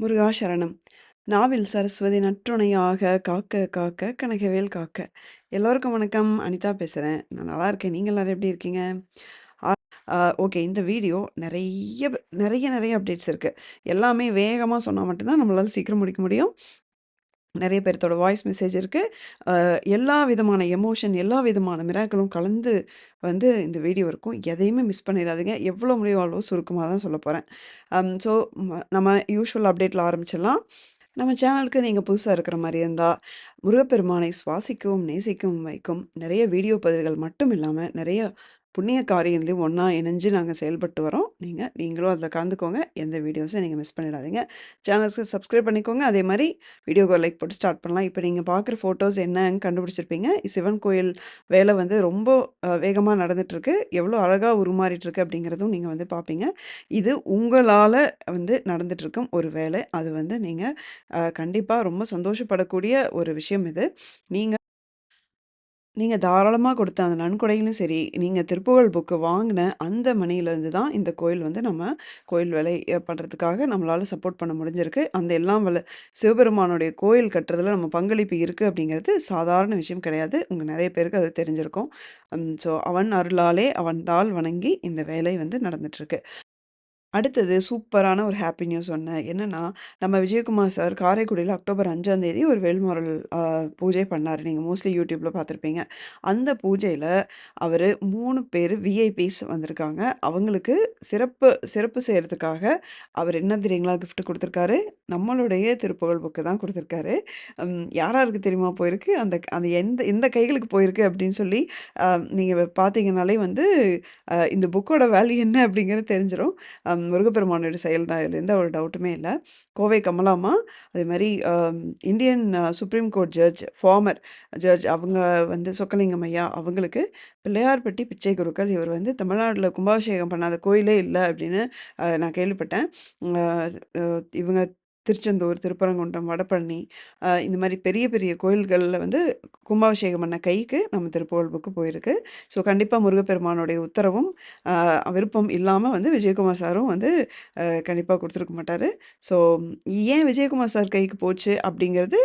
முருகா சரணம். நாவில் சரஸ்வதி நற்றுணையாக காக்க காக்க கனகவேல் காக்க. எல்லோருக்கும் வணக்கம். அனிதா பேசுகிறேன் நான் நல்லா இருக்கேன். நீங்கள் எல்லாரும் எப்படி இருக்கீங்க? ஓகே. இந்த வீடியோ நிறைய நிறைய நிறைய அப்டேட்ஸ் இருக்குது எல்லாமே வேகமாக சொன்னால் மட்டும்தான் நம்மளால் சீக்கிரம் முடிக்க முடியும். நிறைய பேர்த்தோட வாய்ஸ் மெசேஜ் இருக்குது எல்லா விதமான எமோஷன், எல்லா விதமான மிராக்களும் கலந்து வந்து இந்த வீடியோ இருக்கும். எதையுமே மிஸ் பண்ணிடாதீங்க எவ்வளோ முடியும் அவ்வளோ சுருக்கமாக தான் சொல்லப் போகிறேன் ஸோ நம்ம யூஸ்வல் அப்டேட்டில் ஆரம்பிச்சிடலாம். நம்ம சேனலுக்கு நீங்கள் புதுசாக இருக்கிற மாதிரி இருந்தால் முருகப்பெருமானை சுவாசிக்கவும், நேசிக்கவும் வைக்கும் நிறைய வீடியோ பதிவுகள் மட்டும் இல்லாமல் நிறைய புண்ணிய காரியங்களையும் ஒன்றா இணைஞ்சு நாங்கள் செயல்பட்டு வரோம். நீங்கள் நீங்களும் அதில் கலந்துக்கோங்க. எந்த வீடியோஸும் நீங்கள் மிஸ் பண்ணிடாதீங்க. சேனல்ஸ்க்கு சப்ஸ்கிரைப் பண்ணிக்கோங்க. அதே மாதிரி வீடியோக்கு ஒரு லைக் போட்டு ஸ்டார்ட் பண்ணலாம். இப்போ நீங்கள் பார்க்குற ஃபோட்டோஸ் என்னன்னு கண்டுபிடிச்சிருப்பீங்க. சிவன் கோயில் வேலை வந்து ரொம்ப வேகமாக நடந்துகிட்ருக்கு எவ்வளோ அழகாக உருமாறிட்டுருக்கு அப்படிங்கிறதும் நீங்கள் வந்து பார்ப்பீங்க. இது உங்களால் வந்து நடந்துகிட்ருக்கும் ஒரு வேலை. அது வந்து நீங்கள் கண்டிப்பாக ரொம்ப சந்தோஷப்படக்கூடிய ஒரு விஷயம் இது. நீங்க நீங்கள் தாராளமாக கொடுத்த அந்த நன்கொடையிலும் சரி, நீங்கள் திருப்புகழ் புக்கு வாங்கின அந்த மணியிலேருந்து தான் இந்த கோயில் வந்து நம்ம கோயில் வேலை பண்ணுறதுக்காக நம்மளால் சப்போர்ட் பண்ண முடிஞ்சிருக்கு. அந்த எல்லாம் வல்ல சிவபெருமானுடைய கோயில் கட்டுறதுல நம்ம பங்களிப்பு இருக்குது அப்படிங்கிறது சாதாரண விஷயம் கிடையாது. உங்கள் நிறைய பேருக்கு அது தெரிஞ்சிருக்கும். ஸோ அவன் அருளாலே அவன் தாள் வணங்கி இந்த வேலை வந்து நடந்துட்டுருக்கு. அடுத்தது சூப்பரான ஒரு ஹாப்பி நியூஸ் ஒண்ணு. என்னன்னா, நம்ம விஜயகுமார் சார் காரைக்குடியில அக்டோபர் 5ஆம் தேதி ஒரு வேல்மாறல் அ பூஜை பண்ணாரு. நீங்க மோஸ்ட்லி YouTubeல பார்த்துருப்பீங்க. அந்த பூஜையில அவரு 3 பேரு விஐபிஸ் வந்திருக்காங்க. அவங்களுக்கு சிறப்பு சிறப்பு செய்றதுக்காக அவர் என்ன தெரியுங்களா கிஃப்ட் குடுத்துருக்காரு? நம்மளுடைய திருப்புகழ் புக்கு தான் குடுத்துருக்காரு. ம் யார் யாருக்கு தெரியுமா போயிருக்கு? அந்த அந்த எந்த எந்த கைகளுக்கு போயிருக்கு அப்படின்னு சொல்லி அ நீங்க பார்த்தீங்கனாலே வந்து அ இந்த புக்கோட வேல்யூ என்ன அப்படிங்கிறது தெரிஞ்சிரும். முருகப்பெருமானோட செயல் தான். இதுல எந்த ஒரு டவுட்டுமே இல்லை கோவை கமலாமா அதே மாதிரி Indian supreme court judge, former judge அவங்க வந்து சொக்கலிங்கம் ஐயா அவங்களுக்கு பிள்ளையார்பட்டி பிச்சை குருக்கள். இவர் வந்து தமிழ்நாட்டில் கும்பாபிஷேகம் பண்ணாத கோயிலே இல்லை அப்படின்னு நான் கேள்விப்பட்டேன். இவங்க திருச்செந்தூர், திருப்பரங்குன்றம், வடபழனி இந்த மாதிரி பெரிய பெரிய கோயில்களில் வந்து கும்பாபிஷேகம் பண்ண கைக்கு நம்ம திருப்புகழ் புக்கு போயிருக்கு. ஸோ கண்டிப்பாக முருகப்பெருமானுடைய உத்தரவும், விருப்பம் இல்லாமல் வந்து விஜயகுமார் சாரும் வந்து கண்டிப்பாக கொடுத்துருக்க மாட்டார் மாட்டாரு. ஸோ ஏன் விஜயகுமார் சார் கைக்கு போச்சு அப்படிங்கிறது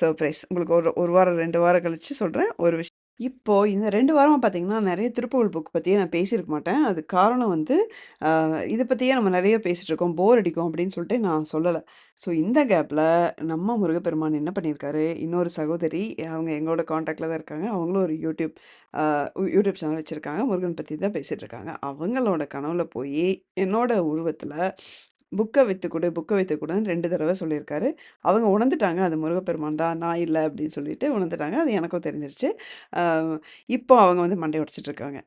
சர்ப்ரைஸ். உங்களுக்கு ஒரு ஒரு வாரம் ரெண்டு வாரம் கழிச்சு சொல்கிறேன் ஒரு விஷயம். இப்போ இந்த 2 வாரமா பார்த்தீங்கன்னா, நெறைய திருப்புகழ் புக் பத்தியே நான் பேசியிருக்க மாட்டேன். அதுக்கு காரணம் வந்து அ இத பத்தியே நம்ம நெறைய பேசிட்டுருக்கோம். போர் அடிக்கும் அப்படின்னு சொல்லிட்டு நான் சொல்லல. ஸோ இந்த கேப்ல நம்ம முருகப்பெருமான் என்ன பண்ணியிருக்காரு, இன்னொரு சகோதரி அவங்க எங்களோட கான்டாக்ட்ல தான் இருக்காங்க. அவங்களும் ஒரு யூடியூப் அ யூடியூப் சேனல் வச்சிருக்காங்க. முருகன் பத்தி தான் பேசிட்டு இருக்காங்க. அவங்களோட கனவுல போயி என்னோட உருவத்தில் புக்கை வித்து கொடு புக்கை வித்து கொடுன்னு ரெண்டு தடவை சொல்லியிருக்காரு. அவங்க உணர்ந்துட்டாங்க. அது முருகப்பெருமான் தான். நான் இல்லை அப்படின்னு சொல்லிட்டு உணர்ந்துட்டாங்க. அது எனக்கும் தெரிஞ்சிருச்சு. இப்போ அவங்க வந்து மண்டை உடைச்சுட்டு இருக்காங்க.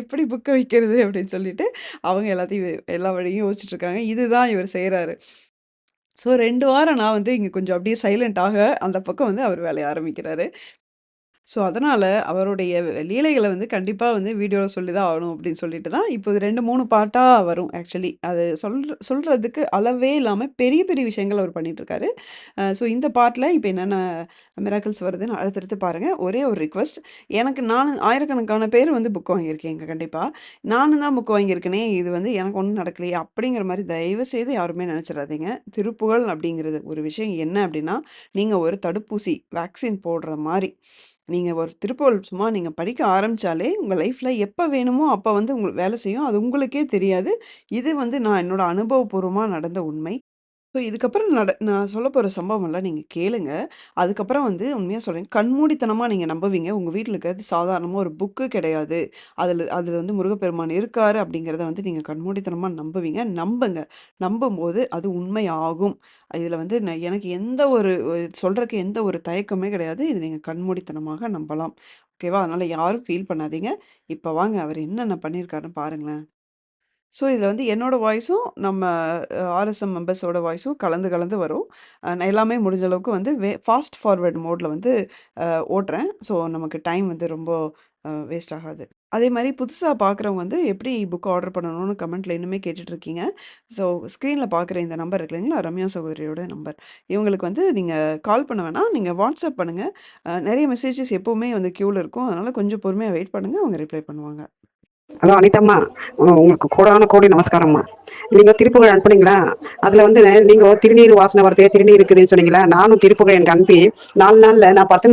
எப்படி புக்கை வைக்கிறது அப்படின்னு சொல்லிட்டு அவங்க எல்லாத்தையும் எல்லா வழியும் யோசிச்சுட்டு இருக்காங்க. இதுதான் இவர் செய்கிறாரு ஸோ ரெண்டு வாரம் நான் வந்து இங்கே கொஞ்சம் அப்படியே சைலண்ட்டாக அந்த பக்கம் வந்து அவர் வேலையை ஆரம்பிக்கிறாரு. ஸோ அதனால் அவருடைய லீலைகளை வந்து கண்டிப்பாக வந்து வீடியோவில் சொல்லி தான் ஆகணும் அப்படின்னு சொல்லிட்டு தான் இப்போ ரெண்டு மூணு பாட்டாக வரும் ஆக்சுவலி. அது சொல்ற சொல்கிறதுக்கு அளவே இல்லாமல் பெரிய பெரிய விஷயங்கள் அவர் பண்ணிட்டுருக்காரு. ஸோ இந்த பாட்டில் இப்போ என்னென்ன மிராக்கிள்ஸ் வருதுன்னு அடுத்தடுத்து பாருங்க. ஒரே ஒரு ரிக்வெஸ்ட். எனக்கு நான் ஆயிரக்கணக்கான பேர் வந்து புக் வாங்கியிருக்கேன் இங்கே கண்டிப்பாக நானும் தான் புக் வாங்கியிருக்கேனே இது வந்து எனக்கு ஒன்றும் நடக்கலையே அப்படிங்கிற மாதிரி தயவு செய்து யாருமே நினச்சிடாதீங்க திருப்புகழ் அப்படிங்கிறது ஒரு விஷயம் என்ன அப்படின்னா, நீங்கள் ஒரு தடுப்பூசி வேக்சின் போடுற மாதிரி நீங்கள் ஒரு திருப்புகழ் சும்மா நீங்கள் படிக்க ஆரம்பிச்சாலே, உங்கள் லைஃப்பில் எப்போ வேணுமோ அப்போ வந்து உங்களுக்கு வேலை செய்யும். அது உங்களுக்கே தெரியாது. இது வந்து நான் என்னோடய அனுபவபூர்வமாக நடந்த உண்மை. ஸோ இதுக்கப்புறம் நட நான் சொல்லப்போற சம்பவம்லாம் நீங்க கேளுங்க. அதுக்கப்புறம் வந்து உண்மையா சொல்றேன். கண்மூடித்தனமா நீங்க நம்புவீங்க. உங்க வீட்ல இருக்கிறது சாதாரணமா ஒரு புக்கு கிடையாது. அதுல அதுல வந்து முருகப்பெருமான் இருக்காரு அப்படிங்கிறத வந்து நீங்க கண்மூடித்தனமா நம்புவீங்க. நம்புங்க. நம்பும்போது அது உண்மை ஆகும். இதுல வந்து நான் எனக்கு எந்த ஒரு சொல்றதுக்கு எந்த ஒரு தயக்கமே கிடையாது. இது நீங்க கண்மூடித்தனமாக நம்பலாம். ஓகேவா? அதனால யாரும் ஃபீல் பண்ணாதீங்க. இப்ப வாங்க அவர் என்னென்ன பண்ணியிருக்காருன்னு பாருங்களேன். ஸோ இதில வந்து என்னோட வாய்ஸும், நம்ம அ ஆர்எஸ்எம் மெம்பர்ஸோட வாய்ஸும் கலந்து கலந்து வரும். அ நான் எல்லாமே முடிஞ்ச அளவுக்கு வந்து வே ஃபாஸ்ட் ஃபார்வர்ட் மோட்ல வந்து அ ஓட்டுறேன். ஸோ நமக்கு டைம் வந்து ரொம்ப அ வேஸ்ட் ஆகாது. அதேமாரி புதுசா பார்க்குறவங்க வந்து எப்படி புக் ஆர்டர் பண்ணணும்னு கமெண்ட்ல இன்னுமே கேட்டுட்ருக்கீங்க. ஸோ ஸ்க்ரீன்ல பார்க்குற இந்த நம்பர் இருக்கு இல்லைங்களா? ரம்யா சகோதரியோட நம்பர். இவங்களுக்கு வந்து நீங்க கால் பண்ண வேணாம். நீங்க வாட்ஸ்அப் பண்ணுங்க. அ நெறைய மெசேஜஸ் எப்பவுமே வந்து கியூல இருக்கும். அதனால கொஞ்சம் பொறுமையா வெயிட் பண்ணுங்க. அவங்க ரிப்ளை பண்ணுவாங்க. ஹலோ அனிதம்மா. உங்களுக்கு கோடான கோடி நமஸ்காரம்மா. நீங்க திருப்புகழ் அனுப்புனீங்களா? அதுல வந்து நீங்க திருநீர் வாசனை வரதே திருநீர் இருக்குதுன்னு சொன்னீங்களா? நானும் திருப்புகழ் எனக்கு அனுப்பி நாலு நாள்ல நான் பத்து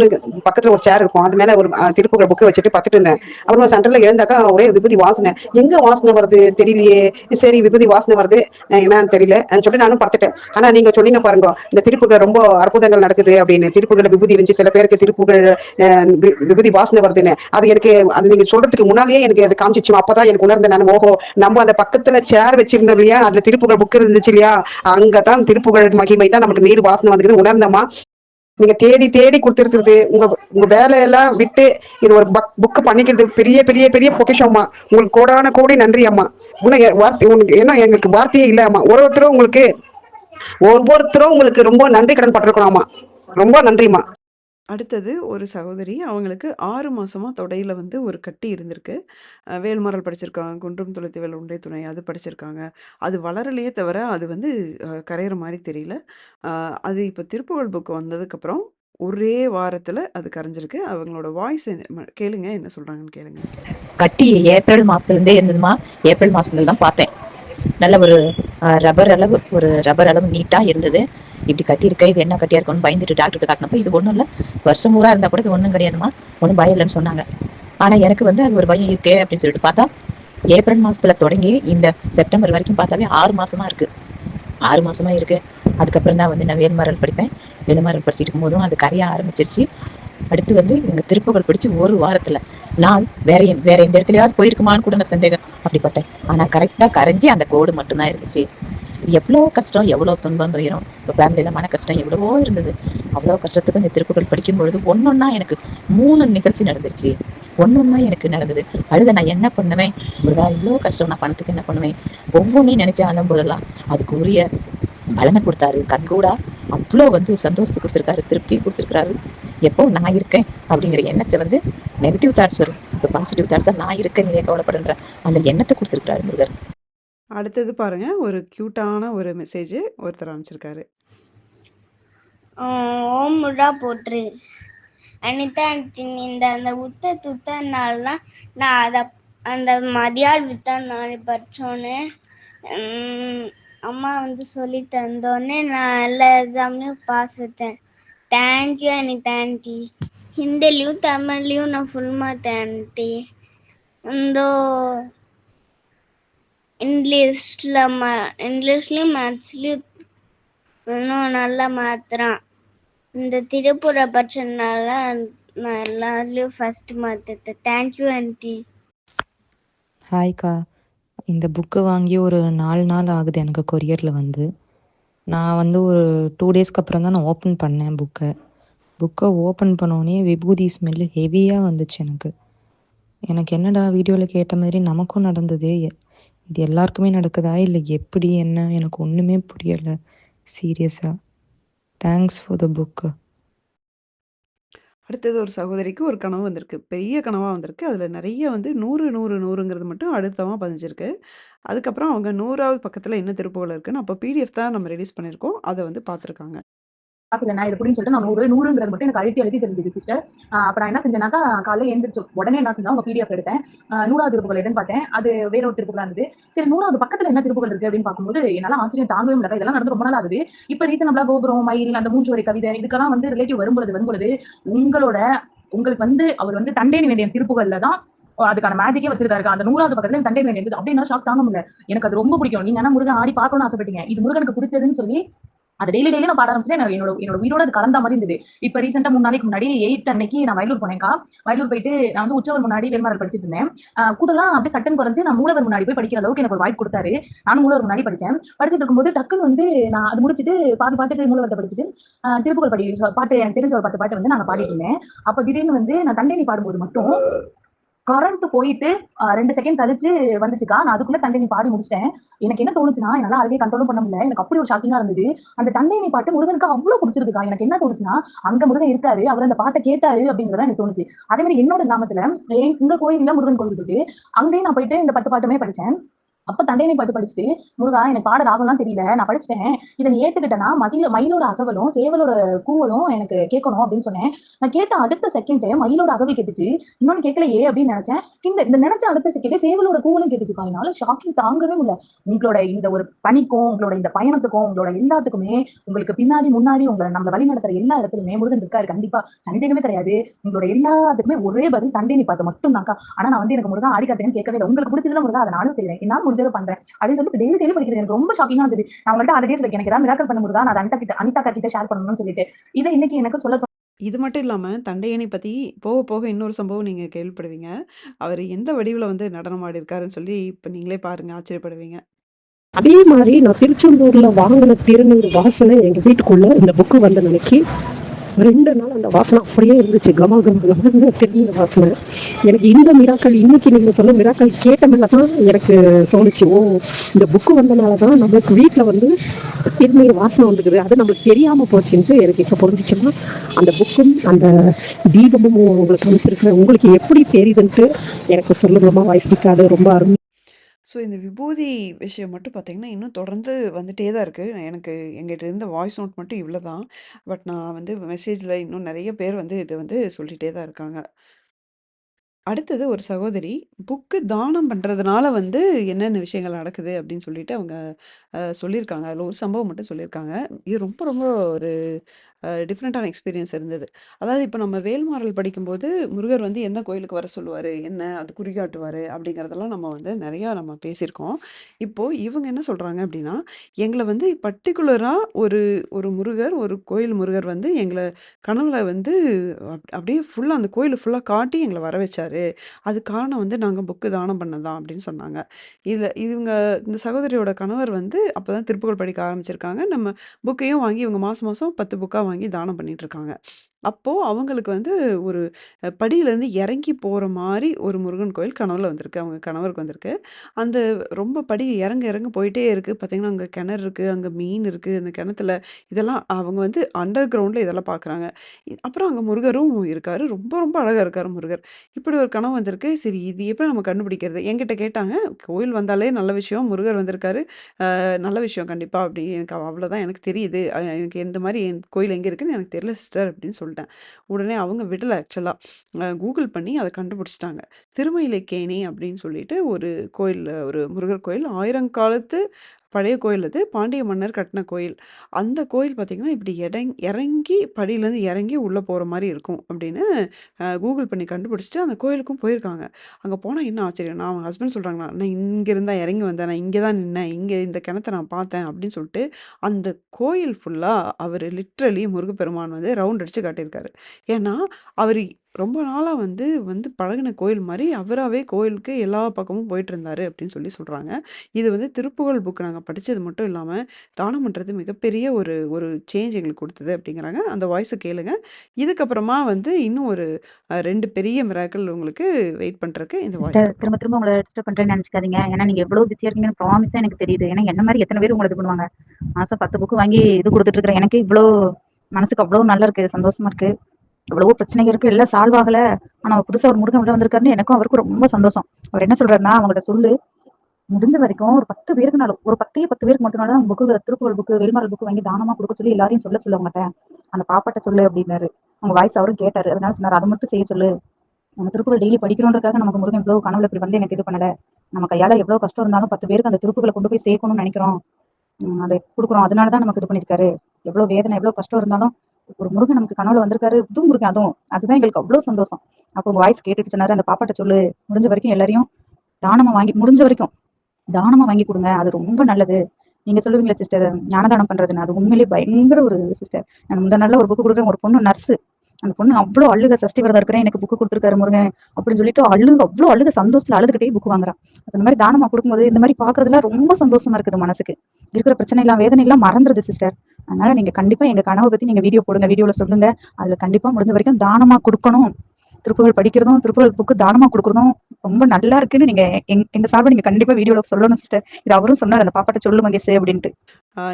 பக்கத்துல ஒரு சேர் இருக்கும். அது மேல ஒரு திருப்புகழ் புக்கு வச்சுட்டு பத்துட்டு இருந்தேன். அப்புறம் சென்டர்ல எழுந்தாக்கா ஒரே விபூதி வாசனை. எங்க வாசனை வருது தெரியலையே. சரி விபூதி வாசனை வருது. என்னன்னு தெரியல. சொல்லிட்டு நானும் பத்துட்டேன் ஆனா நீங்க சொன்னீங்க பாருங்க இந்த திருப்புகழ் ரொம்ப அற்புதங்கள் நடக்குது அப்படின்னு. திருப்புகழ விபூதி இருந்துச்சு. சில பேருக்கு திருப்புகழ் அஹ், விபூதி வாசனை வருதுன்னு. அது எனக்கு அது நீங்க சொல்றதுக்கு முன்னாலேயே எனக்கு அது காமிச்சிச்சு அப்பதான் எனக்கு உணர்ந்தேன் நான் ஓஹோ நம்ம அந்த பக்கத்துல சேர் வச்சிருந்தோம் இல்லையா? அதுல திருப்புகழ் புக் இருந்துச்சு இல்லையா? அங்கதான் திருப்புகழ் மகிமை தான் நமக்கு நீர் வாசனை வந்துக்குது உணர்ந்தமா நீங்க தேடி தேடி கொடுத்துருக்குறது உங்க உங்க வேலையெல்லாம் விட்டு இது ஒரு புக் பண்ணிக்கிறது பெரிய பெரிய பெரிய பொக்கிஷம்மா உங்களுக்கு கோடான கோடி நன்றி அம்மா. உனக்கு வார்த்தை உனக்கு ஏன்னா எங்களுக்கு வார்த்தையே இல்ல அம்மா. ஒரு ஒருத்தரும் உங்களுக்கு ஒவ்வொருத்தரும் உங்களுக்கு ரொம்ப நன்றி கடன் பட்டிருக்கிறோம் அம்மா. ரொம்ப நன்றிம்மா. அடுத்தது ஒரு சகோதரி அவங்களுக்கு ஆறு மாசமா தொடையில வந்து ஒரு கட்டி இருந்திருக்கு. வேல்மரல் வேல்மாறல் படிச்சிருக்காங்க குன்றும் துளைத்து உண்டை ஒன்றை துணை அது படிச்சிருக்காங்க. அது வளரலையே தவிர அது வந்து அஹ், கரையிற மாதிரி தெரியல. அது இப்போ திருப்புகழ் புக் வந்ததுக்கப்புறம் ஒரே வாரத்தில் அது கரைஞ்சிருக்கு. அவங்களோட வாய்ஸ் கேளுங்க என்ன சொல்கிறாங்கன்னு கேளுங்க. கட்டி ஏப்ரல் மாசத்துல இருந்தே இருந்ததுமா? ஏப்ரல் மாசத்துல தான் பார்த்தேன். நல்ல ஒரு ரப்பர் அளவு ஒரு ரப்பர் அளவு நீட்டா இருந்தது. இப்படி கட்டியிருக்க இது என்ன கட்டியா இருக்கும்னு பயந்துட்டு டாக்டர்கிட்ட காட்டினப்ப இது ஒண்ணும் இல்ல. வருஷம் ஊரா இருந்தா கூட இது ஒன்றும் கிடையாதுமா ஒன்றும் பயம் இல்லைன்னு சொன்னாங்க. ஆனா எனக்கு வந்து அது ஒரு பயம் இருக்கே அப்படின்னு சொல்லிட்டு பார்த்தா ஏப்ரல் மாசத்துல தொடங்கி இந்த செப்டம்பர் வரைக்கும் பார்த்தாவே ஆறு மாசமா இருக்கு. ஆறு மாசமா இருக்கு. அதுக்கப்புறம் தான் வந்து நான் வேல்மரல் படிப்பேன். வேல்மரல் படிச்சுட்டு இருக்கும்போதும் அது கரைய ஆரம்பிச்சிருச்சு. அடுத்து வந்து எங்க திருப்புகள் பிடிச்சி ஒரு வாரத்துல நான் வேற வேற எந்த இடத்துலயாவது போயிருக்குமான்னு கூட நான் சந்தேகம் அப்படிப்பட்டேன். ஆனா கரெக்டா கரைஞ்சி அந்த கோடு மட்டும்தான் இருந்துச்சு. எவ்வளோ கஷ்டம் எவ்வளோ துன்பம் துயரம். இப்போ ஃபேமிலியில் மன கஷ்டம் எவ்வளவோ இருந்தது. அவ்வளோ கஷ்டத்துக்கு இந்த திருக்குறள் படிக்கும் பொழுது ஒன்னொன்னா எனக்கு மூணு நிகழ்ச்சி நடந்துருச்சு. ஒன்னொன்னா எனக்கு நடந்தது. அழுத நான் என்ன பண்ணுவேன்? முருகா இவ்வளோ கஷ்டம். நான் பணத்துக்கு என்ன பண்ணுவேன்? ஒவ்வொன்றையும் நினைச்சு ஆளும் போதெல்லாம் அதுக்கு உரிய பலனை கொடுத்தாரு. கண்கூடா அவ்வளோ வந்து சந்தோஷத்தை கொடுத்துருக்காரு திருப்தி கொடுத்துருக்காரு எப்போ நான் இருக்கேன் அப்படிங்கிற எண்ணத்தை வந்து நெகட்டிவ் தாட்ஸ் வரும். இப்போ பாசிட்டிவ் தாட்ஸாக நான் இருக்கேன் நீங்க கவலைப்படுன்ற அந்த எண்ணத்தை கொடுத்துருக்காரு முருகர். அடுத்தது பாருங்க ஒரு க்யூட்டான ஒரு மெசேஜ் ஒருத்தர் அனுப்பிச்சிருக்காரு. ஓம் முருகா போற்று. அனிதா ஆண்டி இந்த அந்த உத்த துத்தனாலாம் நான் அதை அந்த மதியால் வித்தனாலே படிச்சோன்னே உம், அம்மா வந்து சொல்லி தந்தோடனே நான் எல்லா எக்ஸாம்லையும் பாஸ் எடுத்தேன் தேங்க்யூ அனிதா ஆண்டி ஹிந்திலையும் தமிழ்லையும் நான் ஃபுல் மார்க் ஆண்டி இந்த இங்கிலீஷில் ம இங்கிலீஷ்லையும் மேத்ஸ்லையும் இன்னும் நல்லா மாத்துறான் இந்த திருப்புற பட்சனால நான் எல்லாத்துலேயும் ஃபர்ஸ்ட் மாத்துட்டேன் தேங்க்யூ ஆண்டி ஹாய்க்கா இந்த புக்கு வாங்கி ஒரு நாலு நாள் ஆகுது எனக்கு கொரியரில் வந்து. நான் வந்து ஒரு டூ டேஸ்க்கு அப்புறம் தான் நான் ஓப்பன் பண்ணேன் புக்கை புக்கை ஓப்பன் பண்ணோடனே விபூதி ஸ்மெல்லு ஹெவியாக வந்துச்சு எனக்கு. எனக்கு என்னடா வீடியோவில் கேட்ட மாதிரி நமக்கும் நடந்தது எ- இது எல்லாருக்குமே நடக்குதா? இல்லை எப்படி என்ன? எனக்கு ஒன்றுமே புரியலை. சீரியஸாக தேங்க்ஸ் ஃபார் த புக்கு அடுத்தது ஒரு சகோதரிக்கு ஒரு கனவு வந்திருக்கு. பெரிய கனவாக வந்திருக்கு. அதில் நிறைய வந்து நூறு நூறு நூறுங்கிறது மட்டும் அடுத்தமாக பதிஞ்சிருக்கு. அதுக்கப்புறம் அவங்க நூறாவது பக்கத்தில் என்ன திருப்புகள் இருக்குன்னு அப்போ பிடிஎஃப் தான் நம்ம ரெடியூஸ் பண்ணியிருக்கோம். அதை வந்து பார்த்துருக்காங்க. காசு நான் இது அப்படின்னு சொல்லிட்டு நான் நூறு நூறுங்கிறது மட்டும் எனக்கு அழுத்தி அழுத்தி தெரிஞ்சது சிஸ்டர் அப்ப நான் என்ன செஞ்சேன்னாக்கா காலையில எழுந்திரிச்சு உடனே என்ன செஞ்சேன் உங்க பிடிஎஃப் எடுத்தேன். நூறாவது திருப்புகள் எதுன்னு பார்த்தேன். அது வேற ஒரு திருப்புகள் இருந்தது. சரி நூறாவது பக்கத்துல என்ன திருப்புகள் இருக்கு அப்படின்னு பார்க்கும்போது என்னால ஆச்சரியம் தாங்கவே முடியாது இதெல்லாம் நடந்து ரொம்ப நாள் ஆகுது இப்ப ரீசனபிளா கோபுரம் மயில் அந்த மூன்று வரை கவிதை இதுக்கெல்லாம் வந்து ரிலேட்டிவ் வரும்பொழுது வரும்பொழுது உங்களோட உங்களுக்கு வந்து அவர் வந்து தண்டை நினைவு திருப்புகள்ல தான் அதுக்கான மேஜிக்கே வச்சிருக்காரு அந்த நூறாவது பக்கத்துல தண்டை வேண்டியது. அப்படின்னா ஷாக் தாங்க முடியல. எனக்கு அது ரொம்ப பிடிக்கும். நீங்க ஆனா முருகன் ஆடி பார்க்கணும்னு ஆசைப்பட்டீங்க. இது முருகனுக்கு பிடிச்சதுன்னு சொல்லி அது டெய்லி டெய்லி நான் பாட ஆரம்பிச்சேன் என்னோட என்னோட உயிரோட அது கலந்த மாதிரி இருந்தது. இப்ப ரீசெண்டா மூணு நாளைக்கு முன்னாடி எயிட் அன்னைக்கு நான் வயலூர் போனேன்க்கா. வயலூர் போயிட்டு நான் வந்து உச்சவர் முன்னாடி வேல்மாரல் படிச்சிட்டு இருந்தேன். கூடலாம் அப்படியே சட்டன் குறைஞ்சு நான் மூலவர் முன்னாடி போய் படிக்கிற அளவுக்கு எனக்கு ஒரு வாய்ப்பு கொடுத்தாரு. நானும் மூலவர் முன்னாடி படித்தேன். படிச்சிட்டு இருக்கும்போது டக்குன்னு வந்து நான் அது முடிச்சிட்டு பாத்து பாட்டு மூலவரத்தை படிச்சுட்டு ஆஹ் திருப்புகழ் படி பாட்டு எனக்கு தெரிஞ்ச ஒரு பத்து பாட்டு வந்து நாங்க பாடிட்டு இருந்தேன். அப்ப திடீர்னு வந்து நான் தண்டனி பாடும்போது மட்டும் கரண்ட் போயிட்டு ரெண்டு செகண்ட் கழிச்சு வந்துச்சுக்கா. நான் அதுக்குள்ள தண்டனி பாடி முடிச்சிட்டேன். எனக்கு என்ன தோணுச்சுன்னா என்னால அதுவே கண்ட்ரோலும் பண்ண முடியல. எனக்கு அப்படி ஒரு ஷாக்கிங்கா இருந்தது. அந்த தண்டனை பாட்டு முருகனுக்கு அவ்வளவு பிடிச்சிருக்கா எனக்கு என்ன தோணுச்சுன்னா அங்க முருகன் இருக்காரு. அவர் அந்த பாட்டை கேட்டாரு அப்படிங்கறத எனக்கு தோணுச்சு. அதே மாதிரி என்னோட கிராமத்துல எங்க கோயில்ல முருகன் கோயில் இருக்கு. அங்கேயும் நான் போயிட்டு இந்த பத்து பாட்டுமே படிச்சேன். அப்ப தண்டையனை பாட்டு படிச்சுட்டு முருகா எனக்கு பாட ராகம்லாம் தெரியல நான் படிச்சிட்டேன். இதை நீ ஏத்துக்கிட்டனா மயில மயிலோட அகவலும் சேவலோட கூவலும் எனக்கு கேட்கணும் அப்படின்னு சொன்னேன். நான் கேட்ட அடுத்த செகண்ட் மயிலோட அகவல் கேட்டுச்சு. இன்னொன்னு கேட்கலையே அப்படின்னு நினைச்சேன். இந்த இந்த நினைச்ச அடுத்த செகண்டே சேவலோட கூவலும் கேட்டுச்சு அதனால ஷாக்கிங் தாங்கவே முடியல. உங்களோட இந்த ஒரு பணிக்கும் உங்களோட இந்த பயணத்துக்கும் உங்களோட எல்லாத்துக்குமே உங்களுக்கு பின்னாடி முன்னாடி உங்களை நம்மள வழி நடத்துற எல்லா இடத்துலயுமே முருகன் இருக்காரு. கண்டிப்பா சந்தேகமே கிடையாது. உங்களோட எல்லாத்துக்குமே ஒரே பதில் தண்டை நீ பார்த்து மட்டும் தான்க்கா ஆனா நான் வந்து எனக்கு முருகா ஆடி காத்தேன்னு கேட்கவே இல்லை. உங்களுக்கு பிடிச்சதுல முருகா அதை நானும் செய்யறேன் என்னால முடிஞ்சதை பண்றேன். அப்படின்னு சொல்லிட்டு டெய்லி டெய்லி படிக்கிறது எனக்கு ரொம்ப ஷாக்கிங்கா இருந்தது. நான் உங்கள்ட்ட ஆல்ரெடி சொல்லி எனக்கு ஏதாவது மிராக்கல் பண்ண முருகா நான் அதை அனிதா கிட்ட அனிதா கிட்ட ஷேர் பண்ணணும்னு சொல்லிட்டு. இதை இன்னைக்கு எனக்கு சொல்ல இது மட்டும் இல்லாம தண்டையணை பத்தி போக போக இன்னொரு சம்பவம் நீங்க கேள்விப்படுவீங்க. அவரு எந்த வடிவுல வந்து நடனம் ஆடியிருக்காருன்னு சொல்லி இப்ப நீங்களே பாருங்க ஆச்சரியப்படுவீங்க. அதே மாதிரி நான் திருச்செந்தூர்ல வாங்கின திருநீர் வாசனை எங்க வீட்டுக்குள்ள இந்த புக்கு வந்த நினைக்கி ரெண்டு நாள் அந்த வாசனை அப்படியே இருந்துச்சு. கமா கமா கம திருநீர் வாசனை. எனக்கு இந்த மிராக்கள் இன்னைக்கு நீங்க சொன்ன மிராக்கள் கேட்டனால தான் எனக்கு தோணுச்சு. ஓ இந்த புக்கு வந்தனால தான் நம்மளுக்கு வீட்டில் வந்து திருநீர் வாசனை வந்துக்குது அது நம்மளுக்கு தெரியாம போச்சுன்ட்டு எனக்கு இப்போ புரிஞ்சிச்சுன்னா அந்த புக்கும் அந்த தீபமும் உங்களுக்கு அமைச்சிருக்கு உங்களுக்கு எப்படி தெரியுதுன்ட்டு எனக்கு சொல்லுங்கம்மா வாய்ஸ் நிற்காது ரொம்ப அருமை. ஸோ இந்த விபூதி விஷயம் மட்டும் பார்த்தீங்கன்னா, இன்னும் தொடர்ந்து வந்துட்டே தான் இருக்கு. எனக்கு என்கிட்ட இருந்த வாய்ஸ் நோட் மட்டும் இவ்வளோ தான். பட் நான் வந்து மெசேஜ்ல இன்னும் நெறைய பேர் வந்து இத வந்து சொல்லிட்டே தான் இருக்காங்க. அடுத்தது ஒரு சகோதரி, புக்கு தானம் பண்றதுனால வந்து என்னென்ன விஷயங்கள் நடக்குது அப்படின்னு சொல்லிட்டு அவங்க சொல்லியிருக்காங்க. அதில் ஒரு சம்பவம் மட்டும் சொல்லியிருக்காங்க. இது ரொம்ப ரொம்ப ஒரு டிஃப்ரெண்ட்டான எக்ஸ்பீரியன்ஸ் இருந்தது. அதாவது இப்போ நம்ம வேல்மாறல் படிக்கும்போது, முருகர் வந்து எந்த கோயிலுக்கு வர சொல்லுவார் என்ன அது குறிகாட்டுவார் அப்படிங்கிறதெல்லாம் நம்ம வந்து நிறையா நம்ம பேசியிருக்கோம். இப்போது இவங்க என்ன சொல்கிறாங்க அப்படின்னா, எங்களை வந்து பர்டிகுலராக ஒரு ஒரு முருகர், ஒரு கோயில் முருகர் வந்து எங்களை கனவுல வந்து அப் அப்படியே ஃபுல்லாக அந்த கோயிலை ஃபுல்லாக காட்டி எங்களை வர வச்சாரு. அது காரணம் வந்து நாங்கள் புக்கு தானம் பண்ணதான் அப்படின்னு சொன்னாங்க. இதில் இவங்க இந்த சகோதரியோட கணவர் வந்து அப்பதான் திருப்புகழ் படிக்க ஆரம்பிச்சிருக்காங்க. நம்ம புக்கையும் வாங்கி இவங்க மாசம் மாசம் 10 புக்கா வாங்கி தானம் பண்ணிகிட்ருக்காங்க அப்போது அவங்களுக்கு வந்து ஒரு படியிலேருந்து இறங்கி போகிற மாதிரி ஒரு முருகன் கோயில் கனவில் வந்திருக்கு. அவங்க கணவருக்கு வந்திருக்கு. அந்த ரொம்ப படி இறங்க இறங்க போயிட்டே இருக்குது பார்த்திங்கன்னா அங்கே கிணறு இருக்குது அங்கே மீன் இருக்குது அந்த கிணத்துல இதெல்லாம் அவங்க வந்து அண்டர் கிரவுண்டில் இதெல்லாம் பார்க்குறாங்க. அப்புறம் அங்கே முருகரும் இருக்கார் ரொம்ப ரொம்ப அழகாக இருக்கார் முருகர். இப்படி ஒரு கனவு வந்திருக்கு. சரி இது எப்படி நம்ம கண்டுபிடிக்கிறது? என்கிட்ட கேட்டாங்க. கோயில் வந்தாலே நல்ல விஷயம். முருகர் வந்திருக்காரு. நல்ல விஷயம் கண்டிப்பாக அப்படி எனக்கு அவ்வளோதான் எனக்கு தெரியுது. எனக்கு எனக்கு இந்த என் கோயில் எங்கே இருக்குன்னு எனக்கு தெரியல சிஸ்டர் அப்படின்னு சொல்லிட்டேன். உடனே அவங்க விடலை ஆக்சுவலாக கூகுள் பண்ணி அதை கண்டுபிடிச்சிட்டாங்க திருமயிலை கேணி அப்படின்னு சொல்லிட்டு ஒரு கோயில் ஒரு முருகர் கோயில். ஆயிரங்காலத்து பழைய கோயில் அது. பாண்டிய மன்னர் கட்டின கோயில். அந்த கோயில் பார்த்தீங்கன்னா, இப்படி இடங் இறங்கி படியிலேருந்து இறங்கி உள்ளே போகிற மாதிரி இருக்கும் அப்படின்னு கூகுள் பண்ணி கண்டுபிடிச்சிட்டு அந்த கோயிலுக்கும் போயிருக்காங்க. அங்கே போனால் என்ன ஆச்சரியம், நான் அவங்க ஹஸ்பண்ட் சொல்றாங்க, "நான் இங்கேருந்து தான் இறங்கி வந்தேன். நான் இங்கே தான் நின்னேன். இங்கே இந்த கிணத்தை நான் பார்த்தேன்." அப்படின்னு சொல்லிட்டு அந்த கோயில் ஃபுல்லாக அவர் லிட்ரலி முருகப்பெருமான் வந்து ரவுண்ட் அடித்து காட்டியிருக்காரு. ஏன்னா, அவர் ரொம்ப நாளா வந்து வந்து பழகுன கோயில் மாரி அவராவே கோயிலுக்கு எல்லா பக்கமும் போயிட்டுருந்தாரு அப்படின்னு சொல்லி சொல்றாங்க. இது வந்து திருப்புகழ் புக் நாங்க படிச்சது மட்டும் இல்லாம, தானம் பண்றது மிகப்பெரிய ஒரு ஒரு சேஞ்ச் எங்களுக்கு குடுத்தது அப்படிங்கிறாங்க. அந்த வாய்ஸ கேளுங்க. இதுக்கப்புறமா வந்து இன்னும் ஒரு 2 பெரிய மிராக்கிள் உங்களுக்கு வெயிட் பண்றக்கு இந்த வாய்ஸ் திரும்ப திரும்ப உங்கள டிஸ்டர்ப் பண்றேன்னு நெனச்சுக்காதீங்க. ஏன்னா நீங்க எவ்வளோ பிஸியா இருக்கீங்கன்னு ப்ராமிஸா எனக்கு தெரியுது. ஏன்னா என்ன மாரி எத்தன பேர் உங்கள இது பண்ணுவாங்க. மாசம் 10 புக் வாங்கி இது குடுத்துட்டு இருக்கிறேன். எனக்கே இவ்வளோ மனசுக்கு அவ்வளோ நல்லா இருக்கு. சந்தோஷமா இருக்கு. எவ்வளவோ பிரச்சனைகள் இருக்கு. எல்லாம் சால்வ் ஆகல. ஆனா புதுசா ஒரு முருகன் உள்ள வந்திருக்காருன்னு எனக்கும் அவருக்கும் ரொம்ப சந்தோஷம். அவர் என்ன சொல்றாருன்னா, அவங்ககிட்ட சொல்லு முடிஞ்ச வரைக்கும் ஒரு 10 பேருக்குனாலும் ஒரு 10ஏ 10 பேருக்கு மட்டும்னாலும் புக்கு திருக்குறள் புக்கு, வெளிமாறல் புக்கு வாங்கி தானமா குடுக்க சொல்லி எல்லாரையும் சொல்ல சொல்ல மாட்டேன் அந்த பாப்பாட்ட சொல்லு அப்படின்னாரு. அவங்க வாய்ஸ் அவரும் கேட்டாரு. அதனால சொன்னாரு, "அத மட்டும் செய்ய சொல்லு. நம்ம திருக்குறள் டெய்லி படிக்கிறோன்றக்காக நமக்கு முருகன் இவ்வளவு கனவுல இப்படி வந்து எனக்கு இது பண்ணல. நம்ம கையால எவ்வளவு கஷ்டம் இருந்தாலும் 10 பேருக்கு அந்த திருப்புகள கொண்டு போய் சேர்க்கணும்னு நினைக்கிறோம் அதை கொடுக்குறோம் அதனாலதான் நமக்கு இது பண்ணிருக்காரு எவ்வளவு வேதனை, எவ்வளவு கஷ்டம் இருந்தாலும் ஒரு முருகன் நமக்கு கனவுல வந்திருக்காரு. புது முருகன் அதுவும். அதுதான் எங்களுக்கு அவ்வளவு சந்தோஷம்." அப்போ உங்க வாய்ஸ் கேட்டுட்டு சொன்னாரு, "அந்த பாப்பாட்ட சொல்லு. முடிஞ்ச வரைக்கும் எல்லாரையும் தானமா வாங்கி முடிஞ்ச வரைக்கும் தானமா வாங்கி குடுங்க. அது ரொம்ப நல்லது." நீங்க சொல்லுவீங்களா சிஸ்டர் ஞானதானம் பண்றதுன்னு. அது உண்மையிலேயே பயங்கர ஒரு சிஸ்டர். நான் முந்த நாள்ல ஒரு புக்கு கொடுக்குறேன் ஒரு பொண்ணு நர்ஸு. அந்த பொண்ணு அவ்வளோ அழுக சஷ்டி விரதம் இருக்கிறேன். எனக்கு புக் குடுத்துருக்காரு முருகன் அப்படின்னு சொல்லிட்டு அழுக அவ்வளோ அழுக சந்தோஷத்துல அழுதுகிட்டே புக் வாங்குறான் அந்த மாதிரி தானமா குடுக்கும்போது இந்த மாதிரி பாக்குறதுல ரொம்ப சந்தோஷமா இருக்குது மனசுக்கு. இருக்கிற பிரச்சனை எல்லாம், வேதனை எல்லாம் மறந்துருது சிஸ்டர். அதனால நீங்க கண்டிப்பா எங்க கனவ பத்தி நீங்க வீடியோ போடுங்க. வீடியோல சொல்லுங்க. அதுல கண்டிப்பா முடிஞ்ச வரைக்கும் தானமா குடுக்கணும். திருப்புகழ் படிக்கிறதும், திருக்குறள் புக்கு தானமா கொடுக்குறதும் ரொம்ப நல்லா இருக்குன்னு நீங்க எங்க சார்பா நீங்க கண்டிப்பா வீடியோல சொல்லணும் சிஸ்டர். இது அவரும் சொன்னாரு, "அந்த பாப்பாட்ட சொல்லு மகேஷ்" அப்படின்ட்டு.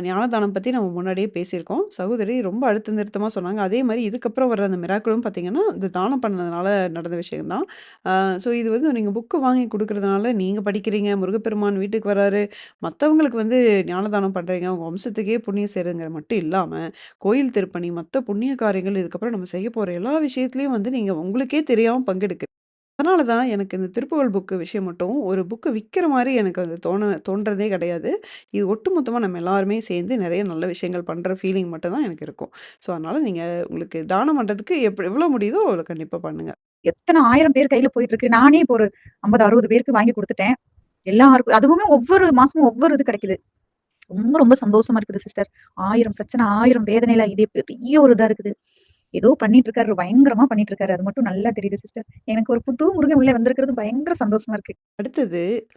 ஞானதானம் பத்தி நம்ம முன்னாடியே பேசியிருக்கோம். சகோதரி ரொம்ப அழுத்த நிறுத்தமா சொன்னாங்க. அதே மாரி இதுக்கப்புறம் வர அந்த மிராக்கிளும் பார்த்தீங்கன்னா, இந்த தானம் பண்ணதுனால நடந்த விஷயம் தான். ஸோ இது வந்து நீங்க புக்கு வாங்கி குடுக்குறதுனால நீங்க படிக்கிறீங்க, முருகப்பெருமான் வீட்டுக்கு வராரு, மத்தவங்களுக்கு வந்து ஞானதானம் பண்றீங்க, உங்க வம்சத்துக்கே புண்ணியம் சேருங்கிறது மட்டும் இல்லாம, கோயில் திருப்பணி, மத்த புண்ணிய காரியங்கள் இதுக்கப்புறம் நம்ம செய்ய போற எல்லா விஷயத்துலயும் வந்து நீங்க உங்களுக்கே தெரியாம பங்கெடுக்கிறீங்க. அதனால தான் எனக்கு இந்த திருப்புகழ் புக்கு விஷயம் மட்டும் ஒரு புக்கு விற்கிற மாதிரி எனக்கு அது தோண தோன்றதே கிடையாது. இது ஒட்டுமொத்தமாக நம்ம எல்லாருமே சேர்ந்து நிறைய நல்ல விஷயங்கள் பண்ணுற ஃபீலிங் மட்டும் தான் எனக்கு இருக்கும். ஸோ அதனால நீங்க உங்களுக்கு தானம் பண்ணுறதுக்கு எப் எவ்வளோ முடியுதோ அவ்வளோ கண்டிப்பாக பண்ணுங்க. எத்தனை ஆயிரம் பேர் கையில போயிட்டு இருக்கு. நானே இப்போ ஒரு 50, 60 பேருக்கு வாங்கி கொடுத்துட்டேன் எல்லாருக்கும் அதுவுமே ஒவ்வொரு மாசமும் ஒவ்வொரு இது கிடைக்குது. ரொம்ப ரொம்ப சந்தோஷமா இருக்குது சிஸ்டர். ஆயிரம் பிரச்சனை, ஆயிரம் வேதனையில இதே பெரிய ஒரு இதா இருக்குது. ஏதோ பண்ணிட்டு இருக்காரு. பயங்கரமா பண்ணிட்டு இருக்காரு. அது மட்டும் நல்லா தெரியுது சிஸ்டர். எனக்கு ஒரு புது முருகன் உள்ள வந்திருக்கிறது பயங்கர சந்தோஷமா இருக்கு. அடுத்தது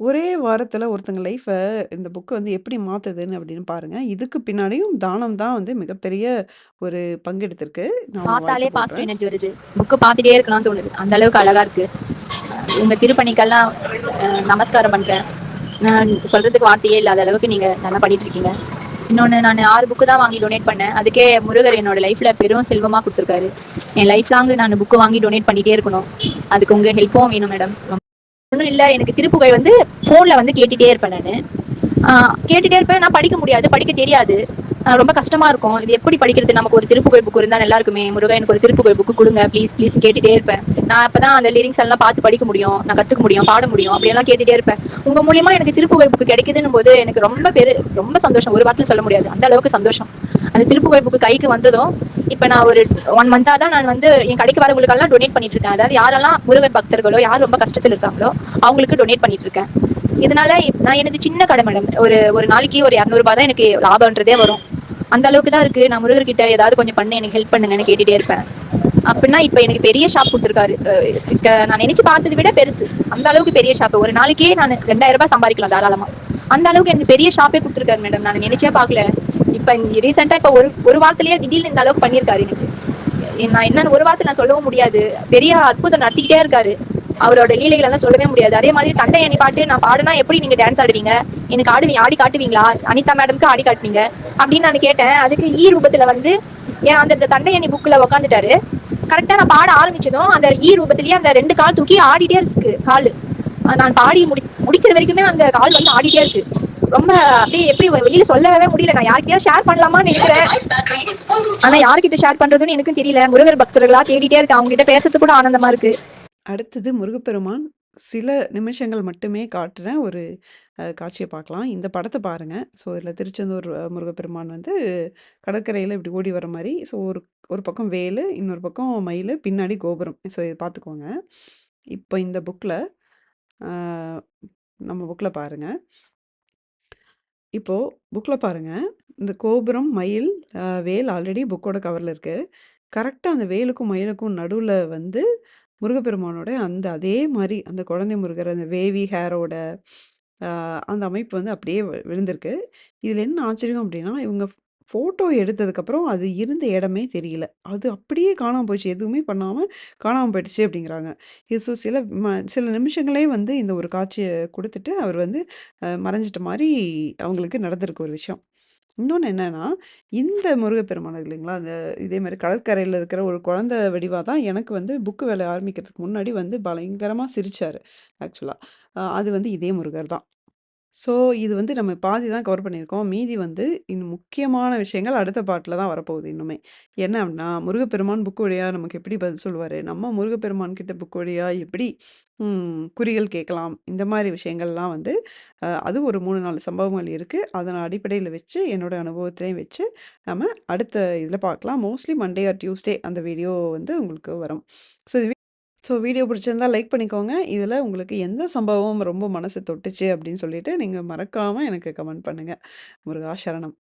ஒரே வாரத்துல ஒருத்தங்க லைஃப இந்த புக் வந்து எப்படி மாத்துதுன்னு அப்படின்னு பாருங்க. இதுக்கு பின்னாடியும் தானம் தான் வந்து மிகப்பெரிய ஒரு பங்கெடுத்திருக்கு. நான் உங்க பார்த்தாலே வாய்ஸ பாசிட்டிவ் போடுறேன். எனர்ஜி வருது. புக்கு பார்த்துட்டே இருக்கலாம்னு தோணுது. அந்த அளவுக்கு அழகா இருக்கு. அஹ் உங்க திருப்பணிக்கெல்லாம் அஹ் நமஸ்காரம் பண்றேன். நான் சொல்றதுக்கு வார்த்தையே இல்லாத அளவுக்கு நீங்க நல்லா பண்ணிட்டு இருக்கீங்க. இன்னொன்று நான் ஆறு புக்கு தான் வாங்கி டொனேட் பண்ணேன். அதுக்கே முருகர் என்னோட லைஃப்ல பெரும் செல்வமாக கொடுத்துருக்காரு என் லைஃப் லாங் நான் புக்கு வாங்கி டொனேட் பண்ணிட்டே இருக்கணும். அதுக்கு உங்க ஹெல்ப்பும் வேணும் மேடம். ஒன்றும் இல்லை எனக்கு திருப்புகை வந்து ஃபோனில் வந்து கேட்டுகிட்டே இருப்பேன் நான் கேட்டுகிட்டே இருப்பேன். நான் படிக்க முடியாது. படிக்க தெரியாது. ரொம்ப கஷ்டமா இருக்கும். இது எப்படி படிக்கிறது? நமக்கு ஒரு திருப்புகழ் புக் இருந்தால் நல்லா இருக்குமே. முருகா எனக்கு ஒரு திருப்புகழ் புக்கு கொடுங்க ப்ளீஸ் ப்ளீஸ் கேட்டுட்டே இருப்பேன். நான் அப்பதான் அந்த லிரிக்ஸ் எல்லாம் பார்த்து படிக்க முடியும். நான் கத்துக்க முடியும், பாட முடியும். அப்படி எல்லாம் கேட்டுட்டே இருப்பேன். உங்க மூலியமா எனக்கு திருப்புகழ் புக்கு கிடைக்குதுன்னு போது எனக்கு ரொம்ப பெரு ரொம்ப சந்தோஷம். ஒரு வார்த்தையில சொல்ல முடியாது. அந்த அளவுக்கு சந்தோஷம். அந்த திருப்புகழ் புக்கு கைக்கு வந்ததும் இப்ப நான் ஒரு ஒன் மந்தா தான் நான் வந்து என் கடைக்கு வரவங்களுக்கெல்லாம் டொனேட் பண்ணிட்டு இருக்கேன். அதாவது யாரெல்லாம் முருகர் பக்தர்களோ யார் ரொம்ப கஷ்டத்தில் இருக்காங்களோ அவங்களுக்கு டொனேட் பண்ணிட்டு இருக்கேன். இதனால நான் எனது சின்ன கடை மேடம் ஒரு ஒரு நாளைக்கு ஒரு இரநூறுபா தான் எனக்கு லாபம்ன்றதே வரும் அந்த அளவுக்கு தான் இருக்கு நான் முருகர்கிட்ட ஏதாவது கொஞ்சம் பண்ணு எனக்கு ஹெல்ப் பண்ணுங்கன்னு கேட்டுட்டே இருப்பேன் அப்படின்னா இப்ப எனக்கு பெரிய ஷாப் கொடுத்துருக்காரு. நான் நினைச்சு பார்த்ததை விட பெருசு. அந்த அளவுக்கு பெரிய ஷாப் ஒரு நாளைக்கே நான் ரெண்டாயிரம் ரூபாய் சம்பாதிக்கலாம் தாராளமா. அந்த அளவுக்கு எனக்கு பெரிய ஷாப்பே கொடுத்துருக்காரு மேடம் நான் நினைச்சே பார்க்கல. இப்ப ரீசெண்டா இப்ப ஒரு ஒரு வாரத்திலேயே திடீர்னு இந்த அளவுக்கு பண்ணியிருக்காரு எனக்கு. நான் என்னன்னு ஒரு வார்த்தை நான் சொல்லவும் முடியாது. பெரிய அற்புதம் நடத்திக்கிட்டே இருக்காரு. அவரோட லீலைகள் எல்லாம் சொல்லவே முடியாது. அதே மாதிரி தண்டை அணி பாட்டு நான் பாடுனா எப்படி நீங்க டான்ஸ் ஆடுவீங்க? எனக்கு ஆடுவீங்க ஆடி காட்டுவீங்களா? அனிதா மேடம்க்கு ஆடி காட்டுவீங்க? அப்படின்னு நான் கேட்டேன். அதுக்கு ஈ ரூபத்துல வந்து ஏன் அந்த தண்டை அணி புக்ல உட்காந்துட்டாரு கரெக்டா நான் பாட ஆரம்பிச்சதும் அந்த ஈ ரூபத்திலேயே அந்த ரெண்டு கால் தூக்கி ஆடிட்டே இருக்கு காலு. நான் பாடி முடி முடிக்கிற வரைக்குமே அந்த கால் வந்து ஆடிட்டே இருக்கு. ரொம்ப அப்படியே எப்படி வெளியில சொல்லவே முடியல. நான் யார்கிட்டயா ஷேர் பண்ணலாமான்னு நினைக்கிறேன். ஆனா யாருக்கிட்ட ஷேர் பண்றதுன்னு எனக்கும் தெரியல. முருகர் பக்தர்களா தேடிட்டே இருக்கு. அவங்க கிட்ட பேசுறது கூட ஆனந்தமா இருக்கு. அடுத்தது முருகப்பெருமான் சில நிமிஷங்கள் மட்டுமே காட்டுற ஒரு காட்சியை பார்க்கலாம் இந்த படத்தை பாருங்க. ஸோ இதில் திருச்செந்தூர் அஹ், முருகப்பெருமான் வந்து கடற்கரையில் இப்படி ஓடி வர மாதிரி ஸோ ஒரு ஒரு பக்கம் வேலு இன்னொரு பக்கம் மயில் பின்னாடி கோபுரம். ஸோ இதை பார்த்துக்கோங்க இப்போ இந்த புக்கில் நம்ம புக்கில் பாருங்க. இப்போ புக்கில் பாருங்க. இந்த கோபுரம் மயில் வேல் ஆல்ரெடி புக்கோட கவரில் இருக்கு. கரெக்டாக அந்த வேலுக்கும் மயிலுக்கும் நடுவில் வந்து முருகப்பெருமானோட அந்த அதே மாதிரி அந்த குழந்தை முருகர் அந்த வேவி ஹேரோட அந்த அமைப்பு வந்து அப்படியே விழுந்திருக்கு. இதில் என்ன ஆச்சரியம் அப்படின்னா இவங்க ஃபோட்டோ எடுத்ததுக்கப்புறம் அது இருந்த இடமே தெரியல. அது அப்படியே காணாமல் போயிடுச்சு. எதுவுமே பண்ணாமல் காணாமல் போயிடுச்சு அப்படிங்கிறாங்க. இது ஸோ சில ம சில நிமிஷங்களே வந்து இந்த ஒரு காட்சியை கொடுத்துட்டு அவர் வந்து மறைஞ்சிட்ட மாதிரி அவங்களுக்கு நடந்திருக்கு ஒரு விஷயம். இன்னொன்று என்னென்னா இந்த முருகப்பெருமான் இல்லைங்களா? அந்த இதே மாதிரி கடற்கரையில் இருக்கிற ஒரு குழந்தை வடிவாக தான் எனக்கு வந்து புக்கு வேலை ஆரம்பிக்கிறதுக்கு முன்னாடி வந்து பயங்கரமாக சிரிச்சார் ஆக்சுவலாக அது வந்து இதே முருகர் தான். ஸோ இது வந்து நம்ம பாதி தான் கவர் பண்ணியிருக்கோம். மீதி வந்து இன்னும் முக்கியமான விஷயங்கள் அடுத்த பாட்டில் தான் வரப்போகுது இன்னுமே. என்ன அப்படின்னா முருகப்பெருமான் புக்கு வழியாக நமக்கு எப்படி பதில் சொல்லுவார்? நம்ம முருகப்பெருமான் கிட்ட புக்கு வழியாக எப்படி ம், குறிகள் கேட்கலாம்? இந்த மாதிரி விஷயங்கள்லாம் வந்து அஹ், அது ஒரு மூணு நாலு சம்பவங்கள் இருக்குது அதன் அடிப்படையில் வச்சு என்னோட அனுபவத்திலையும் வச்சு நம்ம அடுத்த இதில் பார்க்கலாம். மோஸ்ட்லி மண்டே ஆர் டியூஸ்டே அந்த வீடியோ வந்து உங்களுக்கு வரும். ஸோ இது ஸோ வீடியோ பிடிச்சிருந்தா லைக் பண்ணிக்கோங்க. இதில் உங்களுக்கு எந்த சம்பவம் ரொம்ப மனசு தொட்டுச்சு அப்படின்னு சொல்லிட்டு நீங்கள் மறக்காமல் எனக்கு கமெண்ட் பண்ணுங்கள் முருகா சரணம்.